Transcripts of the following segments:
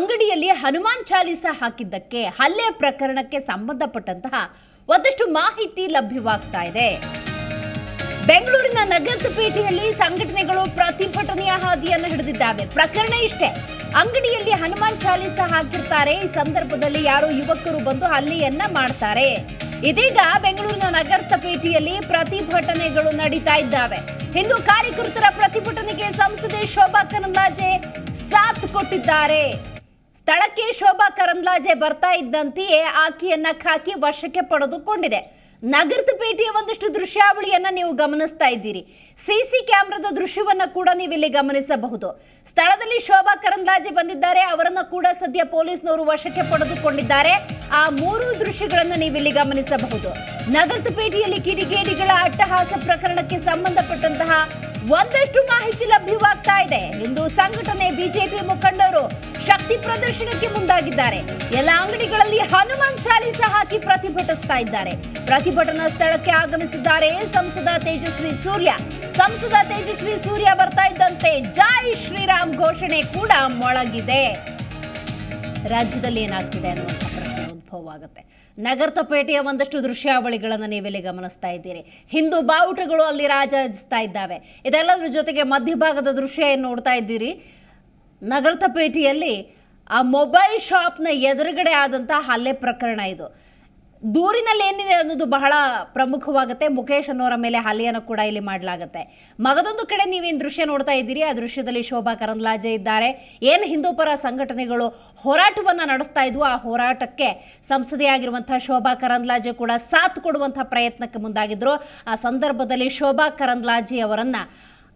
ಅಂಗಡಿಯಲ್ಲಿ ಹನುಮಾನ್ ಚಾಲೀಸ ಹಾಕಿದ್ದಕ್ಕೆ ಹಲ್ಲೆ ಪ್ರಕರಣಕ್ಕೆ ಸಂಬಂಧಪಟ್ಟಂತಹ ಒಂದಷ್ಟು ಮಾಹಿತಿ ಲಭ್ಯವಾಗ್ತಾ ಇದೆ. ಬೆಂಗಳೂರಿನ ನಗರಪೇಟೆಯಲ್ಲಿ ಸಂಘಟನೆಗಳು ಪ್ರತಿಭಟನೆಯ ಹಾದಿಯನ್ನು ಹಿಡಿದಿದ್ದಾವೆ. ಪ್ರಕರಣ ಇಷ್ಟೇ. ಅಂಗಡಿಯಲ್ಲಿ ಹನುಮಾನ್ ಚಾಲೀಸ ಹಾಕಿರ್ತಾರೆ. ಈ ಸಂದರ್ಭದಲ್ಲಿ ಯಾರೋ ಯುವಕರು ಬಂದು ಹಲ್ಲೆಯನ್ನ ಮಾಡ್ತಾರೆ. ಇದೀಗ ಬೆಂಗಳೂರಿನ ನಗರಪೇಟೆಯಲ್ಲಿ ಪ್ರತಿಭಟನೆಗಳು ನಡೀತಾ ಇದ್ದಾವೆ. ಹಿಂದೂ ಕಾರ್ಯಕರ್ತರ ಪ್ರತಿಭಟನೆಗೆ ಸಂಸದೆ ಶೋಭಾ ಕರಂದಾಜೆ ಸಾಥ್ ಕೊಟ್ಟಿದ್ದಾರೆ. ಸ್ಥಳಕ್ಕೆ ಶೋಭಾ ಕರಂದ್ಲಾಜೆ ಬರ್ತಾ ಇದ್ದಂತೆಯೇ ಆಕೆಯನ್ನ ಖಾಕಿ ವಶಕ್ಕೆ ಪಡೆದುಕೊಂಡಿದೆ. ನಗರದ ಪೇಟೆಯ ಒಂದಷ್ಟು ದೃಶ್ಯಾವಳಿಯನ್ನ ನೀವು ಗಮನಿಸ್ತಾ ಇದ್ದೀರಿ. ಸಿಸಿ ಕ್ಯಾಮೆರಾದ ದೃಶ್ಯವನ್ನ ಕೂಡ ನೀವು ಇಲ್ಲಿ ಗಮನಿಸಬಹುದು. ಸ್ಥಳದಲ್ಲಿ ಶೋಭಾ ಕರಂದ್ಲಾಜೆ ಬಂದಿದ್ದಾರೆ. ಅವರನ್ನು ಕೂಡ ಸದ್ಯ ಪೊಲೀಸ್ನವರು ವಶಕ್ಕೆ ಪಡೆದುಕೊಂಡಿದ್ದಾರೆ. ಆ ಮೂರು ದೃಶ್ಯಗಳನ್ನು ನೀವು ಇಲ್ಲಿ ಗಮನಿಸಬಹುದು. ನಗರದ ಪೇಟೆಯಲ್ಲಿ ಕಿಡಿಗೇಡಿಗಳ ಅಟ್ಟಹಾಸ ಪ್ರಕರಣಕ್ಕೆ ಸಂಬಂಧಪಟ್ಟಂತಹ ಒಂದಷ್ಟು ಮಾಹಿತಿ ಲಭ್ಯವಾಗ್ತಾ ಇದೆ ಹಿಂದೂ ಸಂಘಟನೆ ಬಿಜೆಪಿ ಮುಖಂಡರು ಶಕ್ತಿ ಪ್ರದರ್ಶನಕ್ಕೆ ಮುಂದಾಗಿದ್ದಾರೆ. ಎಲ್ಲ ಅಂಗಡಿಗಳಲ್ಲಿ ಹನುಮಾನ್ ಚಾಲೀಸ ಹಾಕಿ ಪ್ರತಿಭಟಿಸ್ತಾ ಇದ್ದಾರೆ. ಪ್ರತಿಭಟನಾ ಸ್ಥಳಕ್ಕೆ ಆಗಮಿಸಿದ್ದಾರೆ ಸಂಸದ ತೇಜಸ್ವಿ ಸೂರ್ಯ. ಸಂಸದ ತೇಜಸ್ವಿ ಸೂರ್ಯ ಬರ್ತಾ ಇದ್ದಂತೆ ಜೈ ಶ್ರೀರಾಮ್ ಘೋಷಣೆ ಕೂಡ ಮೊಳಗಿದೆ. ರಾಜ್ಯದಲ್ಲಿ ಏನಾಗ್ತಿದೆ ಅನ್ನುವಂಥ ಪ್ರಶ್ನೆ ಉದ್ಭವ ಆಗುತ್ತೆ ನಗರಪೇಟೆಯ ಒಂದಷ್ಟು ದೃಶ್ಯಾವಳಿಗಳನ್ನು ನೀವಿಲ್ಲಿ ಗಮನಿಸ್ತಾ ಇದ್ದೀರಿ. ಹಿಂದೂ ಬಾವುಟಗಳು ಅಲ್ಲಿ ರಾಜಿಸ್ತಾ ಇದ್ದಾವೆ. ಇದೆಲ್ಲದರ ಜೊತೆಗೆ ಮಧ್ಯಭಾಗದ ದೃಶ್ಯ ಏನು ನೋಡ್ತಾ ಇದ್ದೀರಿ? ನಗರತಪೇಟೆಯಲ್ಲಿ ಆ ಮೊಬೈಲ್ ಶಾಪ್ನ ಎದುರುಗಡೆ ಆದಂಥ ಹಲ್ಲೆ ಪ್ರಕರಣ ಇದು. ದೂರಿನಲ್ಲಿ ಏನಿದೆ ಅನ್ನೋದು ಬಹಳ ಪ್ರಮುಖವಾಗುತ್ತೆ. ಮುಖೇಶ್ ಅನ್ನೋರ ಮೇಲೆ ಹಲ್ಲೆಯನ್ನು ಕೂಡ ಇಲ್ಲಿ ಮಾಡಲಾಗುತ್ತೆ. ಮಗದೊಂದು ಕಡೆ ನೀವೇನು ದೃಶ್ಯ ನೋಡ್ತಾ ಇದ್ದೀರಿ, ಆ ದೃಶ್ಯದಲ್ಲಿ ಶೋಭಾ ಕರಂದ್ಲಾಜೆ ಇದ್ದಾರೆ. ಏನು ಹಿಂದೂ ಪರ ಸಂಘಟನೆಗಳು ಹೋರಾಟವನ್ನು ನಡೆಸ್ತಾ ಇದ್ವು, ಆ ಹೋರಾಟಕ್ಕೆ ಸಂಸದೆಯಾಗಿರುವಂತಹ ಶೋಭಾ ಕರಂದ್ಲಾಜೆ ಕೂಡ ಸಾಥ್ ಕೊಡುವಂತಹ ಪ್ರಯತ್ನಕ್ಕೆ ಮುಂದಾಗಿದ್ದರು ಆ ಸಂದರ್ಭದಲ್ಲಿ ಶೋಭಾ ಕರಂದ್ಲಾಜೆ ಅವರನ್ನ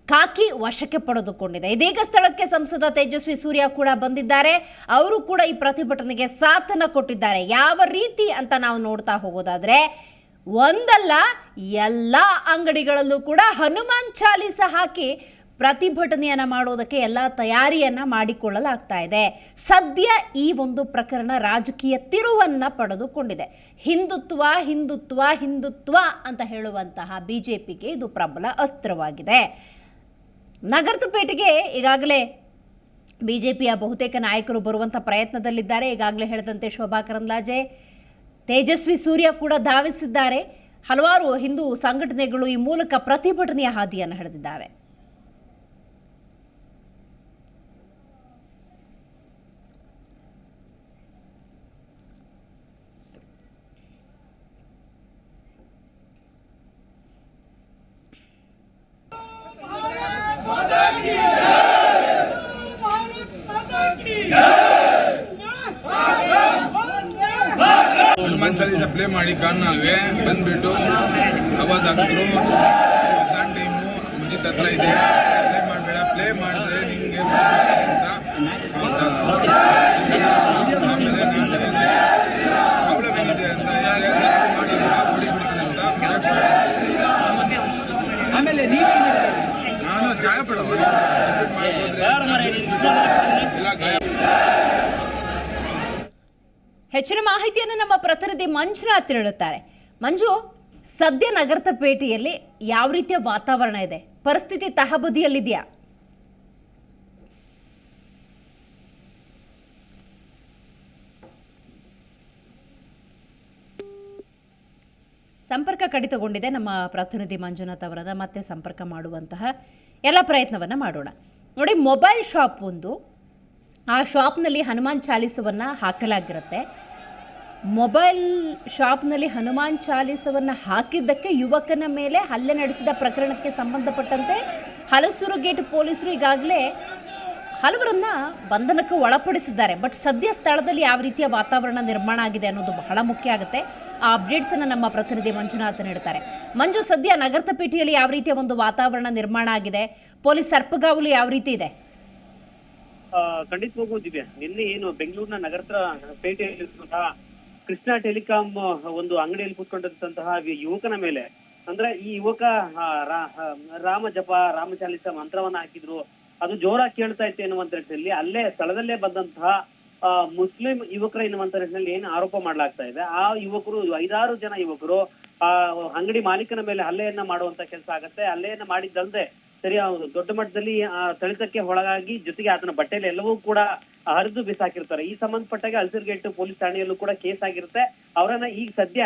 ಕಾಕಿ ವಶಕ್ಕೆ ಪಡೆದುಕೊಂಡಿದೆ. ಇದೀಗ ಸ್ಥಳಕ್ಕೆ ಸಂಸದ ತೇಜಸ್ವಿ ಸೂರ್ಯ ಕೂಡ ಬಂದಿದ್ದಾರೆ. ಅವರು ಕೂಡ ಈ ಪ್ರತಿಭಟನೆಗೆ ಸಾಥನ ಕೊಟ್ಟಿದ್ದಾರೆ. ಯಾವ ರೀತಿ ಅಂತ ನಾವು ನೋಡ್ತಾ ಹೋಗೋದಾದ್ರೆ, ಒಂದಲ್ಲ, ಎಲ್ಲ ಅಂಗಡಿಗಳಲ್ಲೂ ಕೂಡ ಹನುಮಾನ್ ಚಾಲೀಸ ಹಾಕಿ ಪ್ರತಿಭಟನೆಯನ್ನ ಮಾಡೋದಕ್ಕೆ ಎಲ್ಲ ತಯಾರಿಯನ್ನ ಮಾಡಿಕೊಳ್ಳಲಾಗ್ತಾ ಇದೆ. ಸದ್ಯ ಈ ಒಂದು ಪ್ರಕರಣ ರಾಜಕೀಯ ತಿರುವನ್ನ ಪಡೆದುಕೊಂಡಿದೆ. ಹಿಂದುತ್ವ ಹಿಂದುತ್ವ ಹಿಂದುತ್ವ ಅಂತ ಹೇಳುವಂತಹ ಬಿಜೆಪಿಗೆ ಇದು ಪ್ರಬಲ ಅಸ್ತ್ರವಾಗಿದೆ. ನಗರಪೇಟೆಗೆ ಈಗಾಗಲೇ ಬಿ ಜೆ ಪಿಯ ಬಹುತೇಕ ನಾಯಕರು ಬರುವಂಥ ಪ್ರಯತ್ನದಲ್ಲಿದ್ದಾರೆ. ಈಗಾಗಲೇ ಹೇಳಿದಂತೆ ಶೋಭಾ ಕರಂದ್ಲಾಜೆ, ತೇಜಸ್ವಿ ಸೂರ್ಯ ಕೂಡ ಧಾವಿಸಿದ್ದಾರೆ. ಹಲವಾರು ಹಿಂದೂ ಸಂಘಟನೆಗಳು ಈ ಮೂಲಕ ಪ್ರತಿಭಟನೆಯ ಹಾದಿಯನ್ನು ಹಿಡಿದಿದ್ದಾವೆ. ಹನುಮಾನ್ ಚಾಲೀಸ ಪ್ಲೇ ಮಾಡಿ ಕಾರಣವೇ ಬಂದ್ಬಿಟ್ಟು ಅವಾಜ್ ಹಾಕಿದ್ರು. ಸಣ್ಣ ಟೈಮು ಮುಂಚಿತ ಹತ್ರ ಇದೆ. ಪ್ಲೇ ಮಾಡಬೇಡ ಪ್ಲೇ ಮಾಡಿದ್ರೆ ನಿಮ್ಗೆ ಅಂತ ಪ್ರಾಬ್ಲಮ್ ಏನಿದೆ ಅಂತ ಅಂತ ಆಮೇಲೆ ನೀವು ನಾನು ಜಾಯ ಪಡೋದು ಇಲ್ಲ ಗಾಯ ಹೆಚ್ಚಿನ ಮಾಹಿತಿಯನ್ನು ನಮ್ಮ ಪ್ರತಿನಿಧಿ ಮಂಜುನಾಥ್ ಹೇಳುತ್ತಾರೆ. ಮಂಜು, ಸದ್ಯ ನಗರದ ಪೇಟೆಯಲ್ಲಿ ಯಾವ ರೀತಿಯ ವಾತಾವರಣ ಇದೆ? ಪರಿಸ್ಥಿತಿ ತಹಬದಿಯಲ್ಲಿದೆಯಾ? ಸಂಪರ್ಕ ಕಡಿತಗೊಂಡಿದೆ ನಮ್ಮ ಪ್ರತಿನಿಧಿ ಮಂಜುನಾಥ್ ಅವರದ. ಮತ್ತೆ ಸಂಪರ್ಕ ಮಾಡುವಂತಹ ಎಲ್ಲ ಪ್ರಯತ್ನವನ್ನು ಮಾಡೋಣ. ನೋಡಿ, ಮೊಬೈಲ್ ಶಾಪ್ ಒಂದು. ಆ ಶಾಪ್ನಲ್ಲಿ ಹನುಮಾನ್ ಚಾಲೀಸವನ್ನು ಹಾಕಲಾಗಿರುತ್ತೆ. ಮೊಬೈಲ್ ಶಾಪ್ನಲ್ಲಿ ಹನುಮಾನ್ ಚಾಲೀಸವನ್ನು ಹಾಕಿದ್ದಕ್ಕೆ ಯುವಕನ ಮೇಲೆ ಹಲ್ಲೆ ನಡೆಸಿದ ಪ್ರಕರಣಕ್ಕೆ ಸಂಬಂಧಪಟ್ಟಂತೆ ಹಲಸೂರು ಗೇಟ್ ಪೊಲೀಸರು ಈಗಾಗಲೇ ಹಲವರನ್ನ ಬಂಧನಕ್ಕೆ ಒಳಪಡಿಸಿದ್ದಾರೆ. ಬಟ್ ಸದ್ಯ ಸ್ಥಳದಲ್ಲಿ ಯಾವ ರೀತಿಯ ವಾತಾವರಣ ನಿರ್ಮಾಣ ಆಗಿದೆ ಅನ್ನೋದು ಬಹಳ ಮುಖ್ಯ ಆಗುತ್ತೆ. ಆ ಅಪ್ಡೇಟ್ಸನ್ನು ನಮ್ಮ ಪ್ರತಿನಿಧಿ ಮಂಜುನಾಥ್ ನೀಡುತ್ತಾರೆ. ಮಂಜು, ಸದ್ಯ ನಗರದ ಪೇಟೆಯಲ್ಲಿ ಯಾವ ರೀತಿಯ ಒಂದು ವಾತಾವರಣ ನಿರ್ಮಾಣ ಆಗಿದೆ? ಪೊಲೀಸ್ ಸರ್ಪಗಾವಲು ಯಾವ ರೀತಿ ಇದೆ? ಖಂಡಿತ ಖಂಡಿತವಾಗೂ ದಿವ್ಯ ನಿನ್ನೆ ಏನು ಬೆಂಗಳೂರಿನ ನಗರದ ಪೇಟೆಯಲ್ಲಿರುವಂತಹ ಕೃಷ್ಣ ಟೆಲಿಕಾಂ ಒಂದು ಅಂಗಡಿಯಲ್ಲಿ ಕೂತ್ಕೊಂಡಿರ್ತಂತಹ ಯುವಕನ ಮೇಲೆ. ಅಂದ್ರೆ ಈ ಯುವಕ ರಾಮ ಜಪ, ರಾಮ ಚಾಲಿಸ ಮಂತ್ರವನ್ನ ಹಾಕಿದ್ರು. ಅದು ಜೋರಾಗಿ ಕೇಳ್ತಾ ಇತ್ತು ಎನ್ನುವಂತ ನಿಟ್ಟಿನಲ್ಲಿ ಅಲ್ಲೇ ಸ್ಥಳದಲ್ಲೇ ಬಂದಂತಹ ಮುಸ್ಲಿಂ ಯುವಕರ ಎನ್ನುವಂತ ನಿಟ್ಟಿನಲ್ಲಿ ಏನು ಆರೋಪ ಮಾಡಲಾಗ್ತಾ ಇದೆ. ಆ ಯುವಕರು, ಐದಾರು ಜನ ಯುವಕರು, ಆ, ಅಂಗಡಿ ಮಾಲೀಕನ ಮೇಲೆ ಹಲ್ಲೆಯನ್ನ ಮಾಡುವಂತ ಕೆಲಸ ಆಗತ್ತೆ. ಹಲ್ಲೆಯನ್ನ ಮಾಡಿದ್ದಲ್ದೆ ಸರಿ ದೊಡ್ಡ ಮಟ್ಟದಲ್ಲಿ, ಆ, ಥಳಿತಕ್ಕೆ ಒಳಗಾಗಿ ಜೊತೆಗೆ ಆತನ ಬಟ್ಟೆಯಲ್ಲಿ ಎಲ್ಲವೂ ಕೂಡ ಹರಿದು ಬಿಸಾಕಿರ್ತಾರೆ. ಈ ಸಂಬಂಧಪಟ್ಟಾಗ ಅಲ್ಸರ್ಗೇಟ್ ಪೊಲೀಸ್ ಠಾಣೆಯಲ್ಲೂ ಕೂಡ ಕೇಸ್ ಆಗಿರುತ್ತೆ. ಅವರನ್ನ ಈಗ ಸದ್ಯ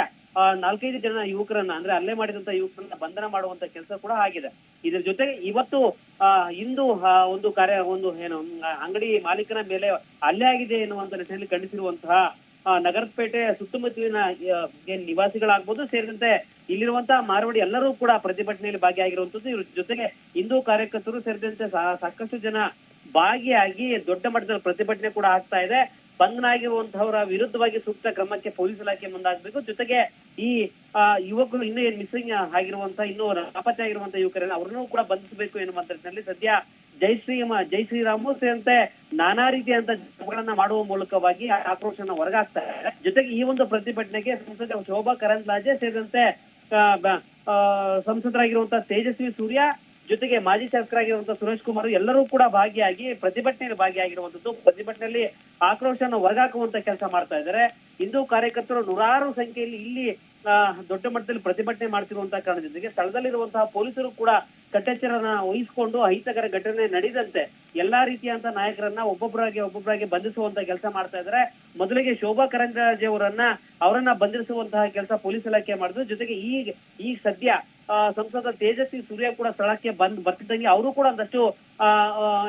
ನಾಲ್ಕೈದು ಜನ ಯುವಕರನ್ನ, ಅಂದ್ರೆ ಅಲ್ಲೇ ಮಾಡಿದಂತ ಯುವಕರನ್ನ ಬಂಧನ ಮಾಡುವಂತ ಕೆಲಸ ಕೂಡ ಆಗಿದೆ. ಇದ್ರ ಜೊತೆಗೆ ಇವತ್ತು ಇಂದು ಒಂದು ಕಾರ್ಯ, ಒಂದು ಏನು ಅಂಗಡಿ ಮಾಲೀಕನ ಮೇಲೆ ಅಲ್ಲೇ ಆಗಿದೆ ಎನ್ನುವಂತ ನಿಟ್ಟಿನಲ್ಲಿ ಖಂಡಿಸಿರುವಂತಹ ನಗರಪೇಟೆ ಸುತ್ತಮುತ್ತಲಿನ ಏನ್ ನಿವಾಸಿಗಳಾಗ್ಬೋದು ಸೇರಿದಂತೆ ಇಲ್ಲಿರುವಂತಹ ಮಾರವಾಡಿ ಎಲ್ಲರೂ ಕೂಡ ಪ್ರತಿಭಟನೆಯಲ್ಲಿ ಭಾಗಿಯಾಗಿರುವಂತದ್ದು ಇವ್ರ ಜೊತೆಗೆ ಹಿಂದೂ ಕಾರ್ಯಕರ್ತರು ಸೇರಿದಂತೆ ಸಾಕಷ್ಟು ಜನ ಭಾಗಿಯಾಗಿ ದೊಡ್ಡ ಮಟ್ಟದಲ್ಲಿ ಪ್ರತಿಭಟನೆ ಕೂಡ ಆಗ್ತಾ ಇದೆ. ಬಂಧನಾಗಿರುವಂತಹವರ ವಿರುದ್ಧವಾಗಿ ಸೂಕ್ತ ಕ್ರಮಕ್ಕೆ ಪೊಲೀಸ್ ಇಲಾಖೆ ಮುಂದಾಗಬೇಕು. ಜೊತೆಗೆ ಈ ಯುವಕರು ಇನ್ನೂ ಏನ್ ಮಿಸ್ಸಿಂಗ್ ಆಗಿರುವಂತಹ ಇನ್ನೂ ನಾಪತ್ತೆ ಆಗಿರುವಂತಹ ಯುವಕರನ್ನ ಅವ್ರನ್ನೂ ಕೂಡ ಬಂಧಿಸಬೇಕು ಎನ್ನುವ ನಿಟ್ಟಿನಲ್ಲಿ ಸದ್ಯ ಜೈ ಶ್ರೀ ಜೈ ಶ್ರೀರಾಮು ಸೇರಿದಂತೆ ನಾನಾ ರೀತಿಯಂತ ಜಗಳನ್ನ ಮಾಡುವ ಮೂಲಕವಾಗಿ ಆಕ್ರೋಶನ ಹೊರಗಾಗ್ತಾ ಇದೆ. ಜೊತೆಗೆ ಈ ಒಂದು ಪ್ರತಿಭಟನೆಗೆ ಸಂಸದ ಶೋಭಾ ಕರಂದ್ಲಾಜೆ ಸೇರಿದಂತೆ ಸಂಸದರಾಗಿರುವಂತಹ ತೇಜಸ್ವಿ ಸೂರ್ಯ ಜೊತೆಗೆ ಮಾಜಿ ಶಾಸಕರಾಗಿರುವಂತಹ ಸುರೇಶ್ ಕುಮಾರ್ ಎಲ್ಲರೂ ಕೂಡ ಭಾಗಿಯಾಗಿ, ಪ್ರತಿಭಟನೆಯಲ್ಲಿ ಭಾಗಿಯಾಗಿರುವಂತದ್ದು, ಪ್ರತಿಭಟನೆಯಲ್ಲಿ ಆಕ್ರೋಶನ ಹೊರಗಾಕುವಂತ ಕೆಲಸ ಮಾಡ್ತಾ ಇದ್ದಾರೆ. ಹಿಂದೂ ಕಾರ್ಯಕರ್ತರು ನೂರಾರು ಸಂಖ್ಯೆಯಲ್ಲಿ ಇಲ್ಲಿ ದೊಡ್ಡ ಮಟ್ಟದಲ್ಲಿ ಪ್ರತಿಭಟನೆ ಮಾಡ್ತಿರುವಂತಹ ಕಾರಣದೊಂದಿಗೆ ಸ್ಥಳದಲ್ಲಿರುವಂತಹ ಪೊಲೀಸರು ಕೂಡ ಕಟ್ಟೆಚ್ಚರನ ವಹಿಸಿಕೊಂಡು ಅಹಿತಕರ ಘಟನೆ ನಡೆದಂತೆ ಎಲ್ಲಾ ರೀತಿಯಂತ ನಾಯಕರನ್ನ ಒಬ್ಬೊಬ್ಬರಾಗಿ ಒಬ್ಬೊಬ್ಬರಾಗಿ ಬಂಧಿಸುವಂತ ಕೆಲಸ ಮಾಡ್ತಾ ಇದ್ದಾರೆ. ಮೊದಲಿಗೆ ಶೋಭಾ ಕರಂದ್ಲಾಜೆ ಅವರನ್ನ ಅವರನ್ನ ಬಂಧಿಸುವಂತಹ ಕೆಲಸ ಪೊಲೀಸ್ ಇಲಾಖೆ ಮಾಡಿದ್ರು. ಜೊತೆಗೆ ಈ ಈ ಸದ್ಯ ಸಂಸದ ತೇಜಸ್ವಿ ಸೂರ್ಯ ಕೂಡ ಸ್ಥಳಕ್ಕೆ ಬಂದ್ ಬರ್ತಿದ್ದಂಗೆ ಅವರು ಕೂಡ ಒಂದಷ್ಟು ಆ,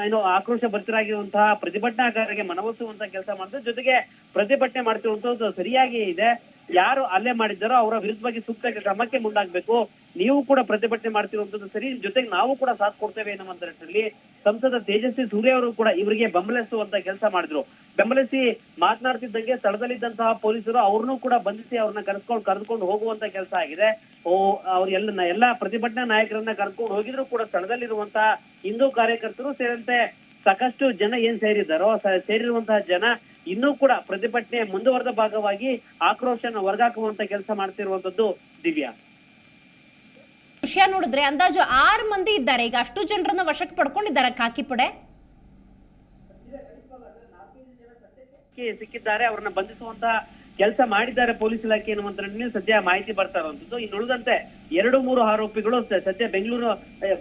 ಏನು ಆಕ್ರೋಶ ಭರಿತರಾಗಿರುವಂತಹ ಪ್ರತಿಭಟನಾಕಾರರಿಗೆ ಮನವೊಲಿಸುವಂತಹ ಕೆಲಸ ಮಾಡಿದ್ರು. ಜೊತೆಗೆ ಪ್ರತಿಭಟನೆ ಮಾಡ್ತಿರುವಂತದ್ದು ಸರಿಯಾಗಿ ಇದೆ. ಯಾರು ಅಲ್ಲೇ ಮಾಡಿದ್ದಾರೋ ಅವರ ವಿರುದ್ಧವಾಗಿ ಸೂಕ್ತ ಕ್ರಮಕ್ಕೆ ಮುಂದಾಗಬೇಕು. ನೀವು ಕೂಡ ಪ್ರತಿಭಟನೆ ಮಾಡ್ತಿರುವಂತದ್ದು ಸರಿ, ಜೊತೆಗೆ ನಾವು ಕೂಡ ಸಾಥ್ ಕೊಡ್ತೇವೆ ಎನ್ನುವಂತ ನಿಟ್ಟಿನಲ್ಲಿ ಸಂಸದ ತೇಜಸ್ವಿ ಸೂರ್ಯ ಅವರು ಕೂಡ ಇವರಿಗೆ ಬೆಂಬಲಿಸುವಂತ ಕೆಲಸ ಮಾಡಿದ್ರು. ಬೆಂಬಲಿಸಿ ಮಾತನಾಡ್ತಿದ್ದಂಗೆ ಸ್ಥಳದಲ್ಲಿದ್ದಂತಹ ಪೊಲೀಸರು ಅವ್ರನ್ನೂ ಕೂಡ ಬಂಧಿಸಿ ಅವ್ರನ್ನ ಕರೆಸ್ಕೊಂಡು ಕರೆದುಕೊಂಡು ಹೋಗುವಂತ ಕೆಲಸ ಆಗಿದೆ. ಅವ್ರ ಎಲ್ಲ ಎಲ್ಲಾ ಪ್ರತಿಭಟನಾ ನಾಯಕರನ್ನ ಕರೆದುಕೊಂಡು ಹೋಗಿದ್ರು ಕೂಡ ಸ್ಥಳದಲ್ಲಿರುವಂತಹ ಹಿಂದೂ ಕಾರ್ಯಕರ್ತರು ಸೇರಿದಂತೆ ಸಾಕಷ್ಟು ಜನ ಏನ್ ಸೇರಿದ್ದಾರೋ ಸೇರಿರುವಂತಹ ಜನ ಇನ್ನೂ ಕೂಡ ಪ್ರತಿಭಟನೆ ಮುಂದುವರೆದ ಭಾಗವಾಗಿ ಆಕ್ರೋಶನ ಹೊರಗಾಕುವಂತ ಕೆಲಸ ಮಾಡ್ತಿರುವಂತದ್ದು ದಿವ್ಯಾ. ವಿಷಯ ನೋಡಿದ್ರೆ ಅಂದಾಜು ಆರು ಮಂದಿ ಇದ್ದಾರೆ. ಈಗ ಅಷ್ಟು ಜನರನ್ನ ವಶಕ್ಕೆ ಪಡ್ಕೊಂಡಿದ್ದಾರೆ ಕಾಕಿಪಡೆ ಕ್ಕೆ ಸಿಕ್ಕಿದ್ದಾರೆ ಅವರನ್ನ ಬಂಧಿಸುವಂತ ಕೆಲಸ ಮಾಡಿದ್ದಾರೆ ಪೊಲೀಸ್ ಇಲಾಖೆ ನಿಟ್ಟಿನಲ್ಲಿ ಸದ್ಯ ಮಾಹಿತಿ ಬರ್ತಾ ಇರುವಂತದ್ದು. ಇನ್ನು ಉಳಿದಂತೆ ಎರಡು, ಮೂರು ಆರೋಪಿಗಳು ಸದ್ಯ ಬೆಂಗಳೂರು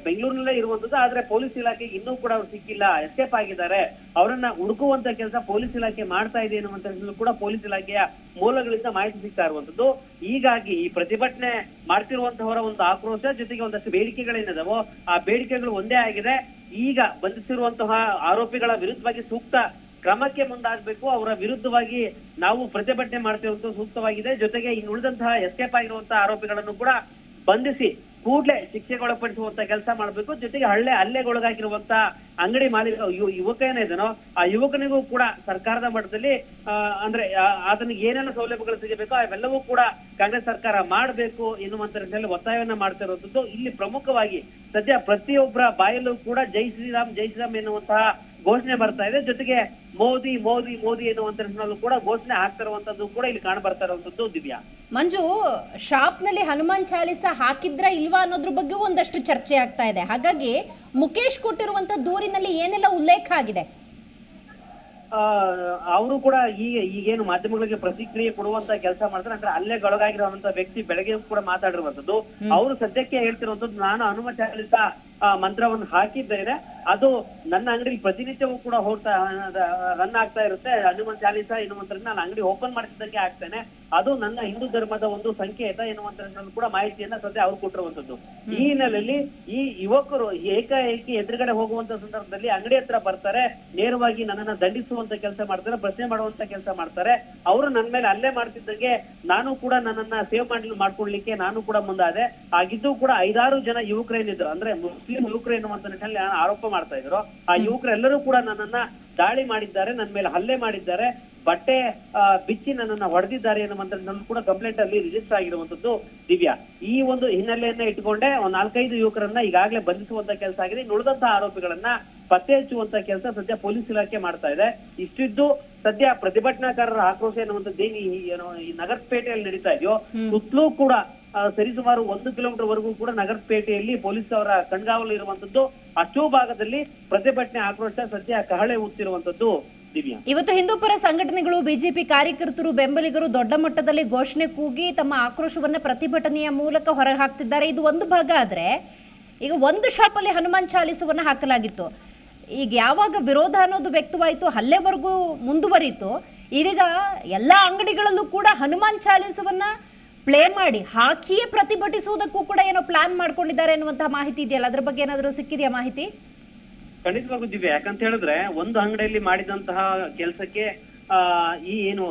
ಬೆಂಗಳೂರಿನಲ್ಲೇ ಇರುವಂತದ್ದು, ಆದ್ರೆ ಪೊಲೀಸ್ ಇಲಾಖೆ ಇನ್ನೂ ಕೂಡ ಅವ್ರು ಸಿಕ್ಕಿಲ್ಲ ಎಸ್ಕೇಪ್ ಆಗಿದ್ದಾರೆ. ಅವರನ್ನ ಹುಡುಕುವಂತ ಕೆಲಸ ಪೊಲೀಸ್ ಇಲಾಖೆ ಮಾಡ್ತಾ ಇದೆ ಎನ್ನುವಂತ ಕೂಡ ಪೊಲೀಸ್ ಇಲಾಖೆಯ ಮೂಲಗಳಿಂದ ಮಾಹಿತಿ ಸಿಗ್ತಾ ಇರುವಂತದ್ದು. ಹೀಗಾಗಿ ಈ ಪ್ರತಿಭಟನೆ ಮಾಡ್ತಿರುವಂತಹವರ ಒಂದು ಆಕ್ರೋಶ, ಜೊತೆಗೆ ಒಂದಷ್ಟು ಬೇಡಿಕೆಗಳೇನಿದಾವೋ, ಆ ಬೇಡಿಕೆಗಳು ಒಂದೇ ಆಗಿದೆ. ಈಗ ಬಂಧಿಸಿರುವಂತಹ ಆರೋಪಿಗಳ ವಿರುದ್ಧವಾಗಿ ಸೂಕ್ತ ಕ್ರಮಕ್ಕೆ ಮುಂದಾಗಬೇಕು, ಅವರ ವಿರುದ್ಧವಾಗಿ ನಾವು ಪ್ರತಿಭಟನೆ ಮಾಡ್ತಿರುವಂತ ಸೂಕ್ತವಾಗಿದೆ. ಜೊತೆಗೆ ಇನ್ನು ಉಳಿದಂತಹ ಎಸ್ಕೇಪ್ ಆಗಿರುವಂತಹ ಆರೋಪಿಗಳನ್ನು ಕೂಡ ಬಂಧಿಸಿ ಕೂಡಲೇ ಶಿಕ್ಷೆಗೊಳಪಡಿಸುವಂತ ಕೆಲಸ ಮಾಡಬೇಕು. ಜೊತೆಗೆ ಹಳ್ಳೆ ಹಲ್ಲೆಗೊಳಗಾಗಿರುವಂತ ಅಂಗಡಿ ಮಾಲೀಕ ಯುವಕ ಏನಿದನೋ ಆ ಯುವಕನಿಗೂ ಕೂಡ ಸರ್ಕಾರದ ಮಟ್ಟದಲ್ಲಿ ಅಂದ್ರೆ ಆತನಿಗೆ ಏನೆಲ್ಲ ಸೌಲಭ್ಯಗಳು ಸಿಗಬೇಕೋ ಅವೆಲ್ಲವೂ ಕೂಡ ಕಾಂಗ್ರೆಸ್ ಸರ್ಕಾರ ಮಾಡಬೇಕು ಎನ್ನುವಂತ ರೀತಿಯಲ್ಲಿ ಒತ್ತಾಯವನ್ನ ಮಾಡ್ತಾ ಇರುವಂತದ್ದು. ಇಲ್ಲಿ ಪ್ರಮುಖವಾಗಿ ಸದ್ಯ ಪ್ರತಿಯೊಬ್ಬರ ಬಾಯಲ್ಲೂ ಕೂಡ ಜೈ ಶ್ರೀರಾಮ್ ಜೈ ಶ್ರೀರಾಮ್ ಎನ್ನುವಂತಹ ಘೋಷಣೆ ಬರ್ತಾ ಇದೆ. ಜೊತೆಗೆ ಮೋದಿ ಮೋದಿ ಮೋದಿ ಎನ್ನುವಂತ ಕೂಡ ಘೋಷಣೆ ಆಗ್ತಾ ಇರುವಂತದ್ದು ಕೂಡ ಇಲ್ಲಿ ಕಾಣ ಬರ್ತಾ ಇರುವಂತದ್ದು ದಿವ್ಯಾ. ಮಂಜು ಶಾಪ್ನಲ್ಲಿ ಹನುಮಾನ್ ಚಾಲಿಸ ಹಾಕಿದ್ರ ಇಲ್ವಾ ಅನ್ನೋದ್ರ ಬಗ್ಗೆ ಒಂದಷ್ಟು ಚರ್ಚೆ ಆಗ್ತಾ ಇದೆ. ಹಾಗಾಗಿ ಮುಖೇಶ್ ಕೊಟ್ಟಿರುವಂತ ದೂರಿನಲ್ಲಿ ಏನೆಲ್ಲ ಉಲ್ಲೇಖ ಆಗಿದೆ? ಅವರು ಕೂಡ ಈಗ ಈಗೇನು ಮಾಧ್ಯಮಗಳಿಗೆ ಪ್ರತಿಕ್ರಿಯೆ ಕೊಡುವಂತ ಕೆಲಸ ಮಾಡ್ತಾರೆ. ಅಂದ್ರೆ ಅಲ್ಲೇ ಗೊಳಗಾಗಿರುವಂತ ವ್ಯಕ್ತಿ ಬೆಳಗ್ಗೆ ಕೂಡ ಮಾತಾಡಿರುವಂತದ್ದು. ಅವರು ಸದ್ಯಕ್ಕೆ ಹೇಳ್ತಿರುವಂತದ್ದು ನಾನು ಹನುಮ ಚಾಲಿತ ಆ, ಮಂತ್ರವನ್ನು ಹಾಕಿದ್ದೇನೆ ಅದು ನನ್ನ ಅಂಗಡಿ ಪ್ರತಿನಿತ್ಯವೂ ಕೂಡ ಹೋಗ್ತಾ ರನ್ ಆಗ್ತಾ ಇರುತ್ತೆ. ಹನುಮನ್ ಚಾಲಿಸ ಎನ್ನುವಂತ ನಾನು ಅಂಗಡಿ ಓಪನ್ ಮಾಡಿಸಿದಂಗೆ ಆಗ್ತೇನೆ ಅದು ನನ್ನ ಹಿಂದೂ ಧರ್ಮದ ಒಂದು ಸಂಕೇತ ಎನ್ನುವಂತ ಕೂಡ ಮಾಹಿತಿಯನ್ನ ಸದ್ಯ ಅವ್ರು ಕೊಟ್ಟಿರುವಂತದ್ದು. ಈ ಹಿನ್ನೆಲೆಯಲ್ಲಿ ಈ ಯುವಕರು ಏಕಾಏಕಿ ಎದುರುಗಡೆ ಹೋಗುವಂತ ಸಂದರ್ಭದಲ್ಲಿ ಅಂಗಡಿ ಹತ್ರ ಬರ್ತಾರೆ. ನೇರವಾಗಿ ನನ್ನನ್ನ ದಂಡಿಸುವಂತ ಕೆಲಸ ಮಾಡ್ತಾರೆ ಪ್ರಶ್ನೆ ಮಾಡುವಂತ ಕೆಲಸ ಮಾಡ್ತಾರೆ. ಅವರು ನನ್ನ ಮೇಲೆ ಅಲ್ಲೇ ಮಾಡ್ತಿದ್ದಂಗೆ ನಾನು ಕೂಡ ನನ್ನನ್ನ ಸೇವ್ ಮಾಡ್ಲಿ ಮಾಡ್ಕೊಳ್ಲಿಕ್ಕೆ ನಾನು ಕೂಡ ಮುಂದಾದೆ. ಆಗಿದ್ದು ಕೂಡ ಐದಾರು ಜನ ಯುವಕರೇನಿದ್ರು ಅಂದ್ರೆ ಮುಸ್ಲಿಂ ಯುವಕರು ಎನ್ನುವಂತ ನಿಟ್ಟಿನಲ್ಲಿ ಆರೋಪ ಮಾಡ್ತಾ ಇದ್ರು ಆ ಯುವಕರೆಲ್ಲರೂ ಕೂಡ ನನ್ನನ್ನ ದಾಳಿ ಮಾಡಿದ್ದಾರೆ ನನ್ನ ಮೇಲೆ ಹಲ್ಲೆ ಮಾಡಿದ್ದಾರೆ ಬಟ್ಟೆ ಬಿಚ್ಚಿ ನನ್ನನ್ನ ಹೊಡೆದಿದ್ದಾರೆ ಎನ್ನುವಂತ ನನ್ನ ಕೂಡ ಕಂಪ್ಲೇಂಟ್ ಅಲ್ಲಿ ರಿಜಿಸ್ಟರ್ ಆಗಿರುವಂತದ್ದು ದಿವ್ಯಾ. ಈ ಒಂದು ಹಿನ್ನೆಲೆಯನ್ನ ಇಟ್ಕೊಂಡೆ ಒಂದ್ ನಾಲ್ಕೈದು ಯುವಕರನ್ನ ಈಗಾಗಲೇ ಬಂಧಿಸುವಂತ ಕೆಲಸ ಆಗಿದೆ. ಇನ್ನು ಉಳಿದಂತಹ ಆರೋಪಿಗಳನ್ನ ಪತ್ತೆ ಹಚ್ಚುವಂತ ಕೆಲಸ ಸದ್ಯ ಪೊಲೀಸ್ ಇಲಾಖೆ ಮಾಡ್ತಾ ಇದೆ. ಇಷ್ಟಿದ್ದು ಸದ್ಯ ಪ್ರತಿಭಟನಾಕಾರರ ಆಕ್ರೋಶ ಎನ್ನುವಂಥದ್ದು ಏನು ಈ ನಗರಪೇಟೆಯಲ್ಲಿ ನಡೀತಾ ಇದೆಯೋ ಸುತ್ತಲೂ ಕೂಡ ಸರಿಸುಮಾರು ಒಂದು ಕಿಲೋಮೀಟರ್ ವರೆಗೂ ಕೂಡ ನಗರಪೇಟೆಯಲ್ಲಿ ಪೊಲೀಸ್ ಅವರ ಕಣ್ಗಾವಲು ಇರುವಂತದ್ದು. ಅಷ್ಟೋ ಭಾಗದಲ್ಲಿ ಪ್ರತಿಭಟನೆ ಆಕ್ರೋಶ, ಸದ್ಯ ಕಹಳೆ ಊದ್ತಿರುವಂತದ್ದು ದಿವ್ಯಾ. ಇವತ್ತು ಹಿಂದೂಪರ ಸಂಘಟನೆಗಳು, ಬಿಜೆಪಿ ಕಾರ್ಯಕರ್ತರು, ಬೆಂಬಲಿಗರು ದೊಡ್ಡ ಮಟ್ಟದಲ್ಲಿ ಘೋಷಣೆ ಕೂಗಿ ತಮ್ಮ ಆಕ್ರೋಶವನ್ನ ಪ್ರತಿಭಟನೆಯ ಮೂಲಕ ಹೊರಗೆ ಹಾಕ್ತಿದ್ದಾರೆ ಇದು ಒಂದು ಭಾಗ ಆದ್ರೆ ಈಗ ಒಂದು ಶಾಪಲ್ಲಿ ಹನುಮಾನ್ ಚಾಲಿಸವನ್ನ ಹಾಕಲಾಗಿತ್ತು. ಈಗ ಯಾವಾಗ ವಿರೋಧ ಅನ್ನೋದು ವ್ಯಕ್ತವಾಯಿತು ಹಲ್ಲೆವರೆಗೂ ಮುಂದುವರಿಯಿತು. ಇದೀಗ ಎಲ್ಲ ಅಂಗಡಿಗಳಲ್ಲೂ ಕೂಡ ಹನುಮಾನ್ ಚಾಲೀಸವನ್ನ ಪ್ಲೇ ಮಾಡಿ ಹಾಕಿಯೇ ಪ್ರತಿಭಟಿಸುವುದಕ್ಕೂ ಕೂಡ ಏನೋ ಪ್ಲಾನ್ ಮಾಡ್ಕೊಂಡಿದ್ದಾರೆ ಅನ್ನುವಂತಹ ಮಾಹಿತಿ ಇದೆಯಲ್ಲ? ಅದ್ರ ಬಗ್ಗೆ ಏನಾದರೂ ಸಿಕ್ಕಿದೆಯಾ ಮಾಹಿತಿ? ಖಂಡಿತವಾಗೂ ದಿವ್ಯ. ಯಾಕಂತ ಹೇಳಿದ್ರೆ ಒಂದು ಅಂಗಡಿಯಲ್ಲಿ ಮಾಡಿದಂತಹ ಕೆಲಸಕ್ಕೆ ಈ ಏನು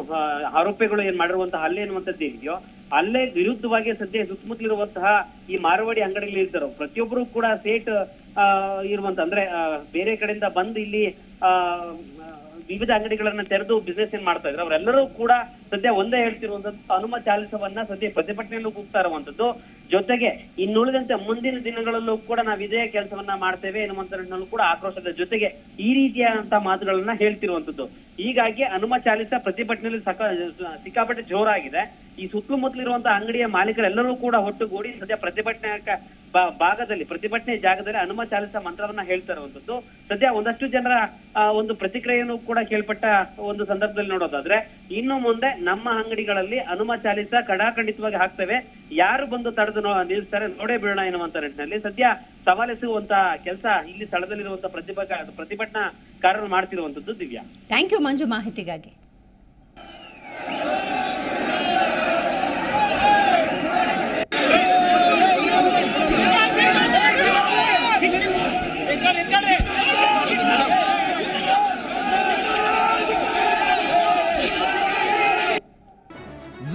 ಆರೋಪಿಗಳು ಏನ್ ಮಾಡಿರುವಂತಹ ಹಲ್ಲೆ ಎನ್ನುವಂಥದ್ದು ಏನಿದೆಯೋ ಅಲ್ಲೇ ವಿರುದ್ಧವಾಗಿ ಸದ್ಯ ಸುತ್ತಮುತ್ತಲಿರುವಂತಹ ಈ ಮಾರವಾಡಿ ಅಂಗಡಿಯಲ್ಲಿ ಇರ್ತಾರೋ ಪ್ರತಿಯೊಬ್ಬರು ಕೂಡ ಸೇಟ್ ಆ, ಇರುವಂತ ಅಂದ್ರೆ ಬೇರೆ ಕಡೆಯಿಂದ ಬಂದು ಇಲ್ಲಿ ಆ ವಿವಿಧ ಅಂಗಡಿಗಳನ್ನ ತೆರೆದು ಬಿಸ್ನೆಸ್ ಏನ್ ಮಾಡ್ತಾ ಇದ್ರು, ಅವರೆಲ್ಲರೂ ಕೂಡ ಸದ್ಯ ಒಂದೇ ಹೇಳ್ತಿರುವಂತದ್ದು ಹನುಮ ಚಾಲಿಸವನ್ನ ಸದ್ಯ ಪ್ರತಿಭಟನೆಯಲ್ಲೂ ಕೂಗ್ತಾ ಇರುವಂತದ್ದು ಜೊತೆಗೆ ಇನ್ನುಳಿದಂತೆ ಮುಂದಿನ ದಿನಗಳಲ್ಲೂ ಕೂಡ ನಾವು ಇದೇ ಕೆಲಸವನ್ನ ಮಾಡ್ತೇವೆ ಎನ್ನುವಂತ ಕೂಡ ಆಕ್ರೋಶದ ಜೊತೆಗೆ ಈ ರೀತಿಯಾದಂತಹ ಮಾತುಗಳನ್ನ ಹೇಳ್ತಿರುವಂತದ್ದು ಹೀಗಾಗಿ ಹನುಮ ಚಾಲಿಸ ಪ್ರತಿಭಟನೆಯಲ್ಲಿ ಸಕ ಸಿಕ್ಕಾಪಟ್ಟೆ ಜೋರಾಗಿದೆ. ಈ ಸುತ್ತಮುತ್ತಲಿರುವಂತಹ ಅಂಗಡಿಯ ಮಾಲೀಕರೆಲ್ಲರೂ ಕೂಡ ಒಟ್ಟುಗೂಡಿ ಸದ್ಯ ಪ್ರತಿಭಟನೆ ಭಾಗದಲ್ಲಿ, ಪ್ರತಿಭಟನೆ ಜಾಗದಲ್ಲಿ ಹನುಮ ಚಾಲಿಸ ಮಂತ್ರವನ್ನ ಹೇಳ್ತಾ ಇರುವಂತದ್ದು ಸದ್ಯ ಒಂದಷ್ಟು ಜನರ ಒಂದು ಪ್ರತಿಕ್ರಿಯೆಯನ್ನು ಕೂಡ ಕೇಳ್ಪಟ್ಟ ಒಂದು ಸಂದರ್ಭದಲ್ಲಿ ನೋಡೋದಾದ್ರೆ, ಇನ್ನು ಮುಂದೆ ನಮ್ಮ ಅಂಗಡಿಗಳಲ್ಲಿ ಹನುಮ ಚಾಲಿಸ ಕಡಾಖಂಡಿತವಾಗಿ ಹಾಕ್ತೇವೆ. ಯಾರು ಬಂದು ತಡೆದು ನಿಲ್ಲಿಸ್ತಾರೆ ನೋಡೇ ಬಿಡೋಣ ಎನ್ನುವಂತ ನಿಟ್ಟಿನಲ್ಲಿ ಸದ್ಯ ಸವಾಲೆಸುವಂತ ಕೆಲಸ ಇಲ್ಲಿ ಸ್ಥಳದಲ್ಲಿರುವಂತಹ ಪ್ರತಿಭಟನಾ ಪ್ರತಿಭಟನಾಕಾರರು ಮಾಡ್ತಿರುವಂತದ್ದು ದಿವ್ಯಾ. ಥ್ಯಾಂಕ್ ಯು ಮಂಜು, ಮಾಹಿತಿಗಾಗಿ.